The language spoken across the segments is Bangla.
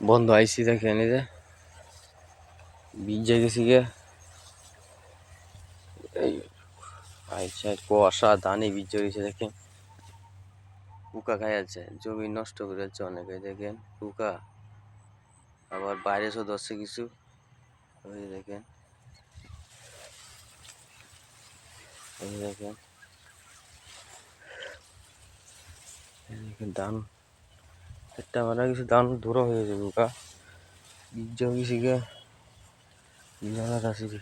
বন্ধ আইসি দেখে এই যে। বীজ গেছি গে আইসা কুয়াশা, ধানে বীজ গেছে দেখেন। পোকা খাই আছে জমি নষ্ট করে যাচ্ছে অনেকে, দেখেন। পোকা। আবার বাইরে এসে ধরছে কিছু। ওই দেখেন। দেখেন। দেখেন ধান। একটা মানে কিছু দান দূর হয়ে যাবে পোকা বীজ গেছি গে জানার আছে রে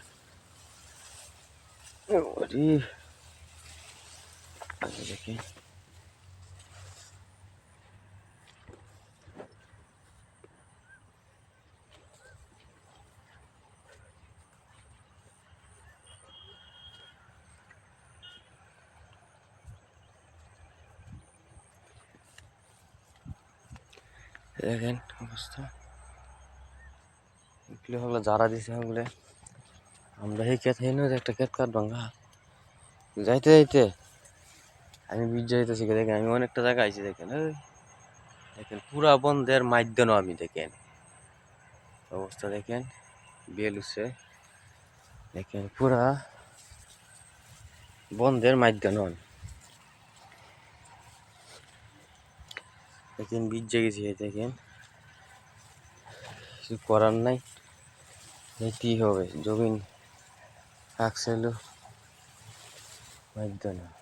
আচ্ছা দেখি। দেখেন অবস্থা। এগুলো হলো যারা দিছে ওগুলো। আমরা এই ক্ষেত হেন একটা ক্ষেত কাট ভাঙ্গা যাইতে যাইতে। আমি বীজ যাইতেছি দেখেন, আমি অনেকটা জায়গা আইছি দেখেন দেখেন পুরা বন্ধের মাধ্যম আমি দেখেন। অবস্থা দেখেন, বেল উঠছে। দেখেন পুরা বন্ধের মাধ্যম দেখেন বীজ জেগেছি দেখেন। কিছু করার নাই। নিতেই হবে? জমিন বাধ্য মাধ্যম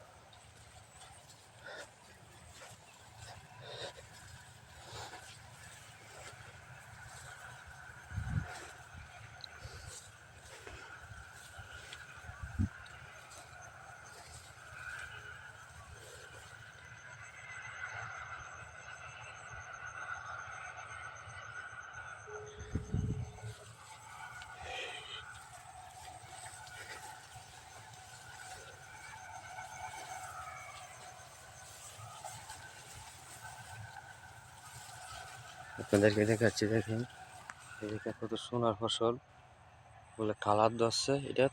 আপনাদেরকে দেখাচ্ছি, দেখেন। এদিকে কত সোনার ফসল। বলে কালার ধরছে, এটা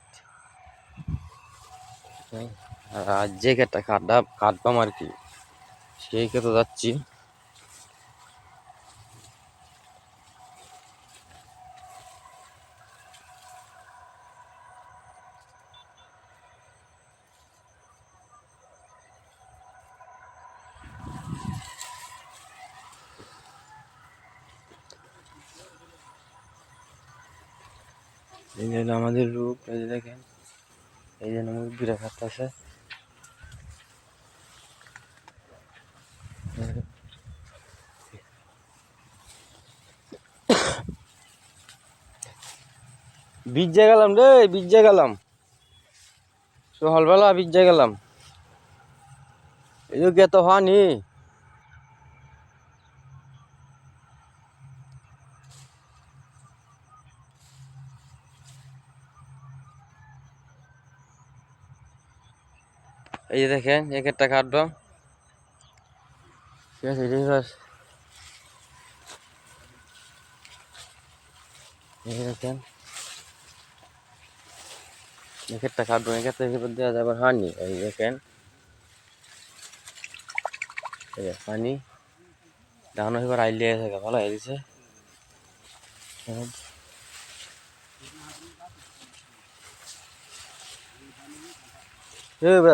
আর যে কাটা কাটবা কাটবাম আর কি, সেই কেটে যাচ্ছি। এই যে আমাদের রূপ, এই যে দেখেন, এই জন্য মুরগিরা খাচ্ছে বীজে গেলাম রে বীজে গেলাম। সকালবেলা বীজে গেলাম। এই যে তো হানি এই যে দেখেন, এক একটা কাটবাম ঠিক আছে, এটাই এই দেখেন, এক একটা কাটবাম এক একটা দেওয়া এই দেখেন পানি ধান এবার আইলে আছে ভালো হয়ে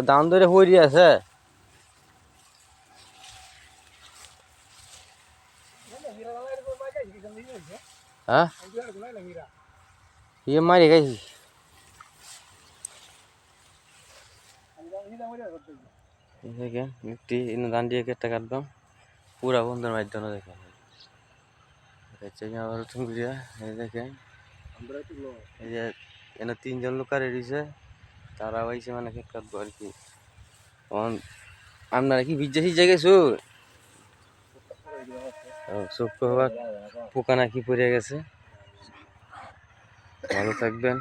ধান ধরে হইরি আছে। হ্যাঁ? ইয়ে মারি গেছি দেখেন একটি ধান দিয়ে একটা কাটবাম। পুরা বন্ধুর মাধ্যমে দেখেন আবার চুঙ্গুলিয়া এই দেখেন এই যে, এনে তিনজন লোক আর এড়িয়েছে তারা হয়েছে মানে ক্ষেত কাটবো আর কি। তখন আপনারা কি বিজ্জা সিজ্জা গেছো? চোখ হবার পোকা নাকি পড়ে গেছে। ভালো থাকবেন।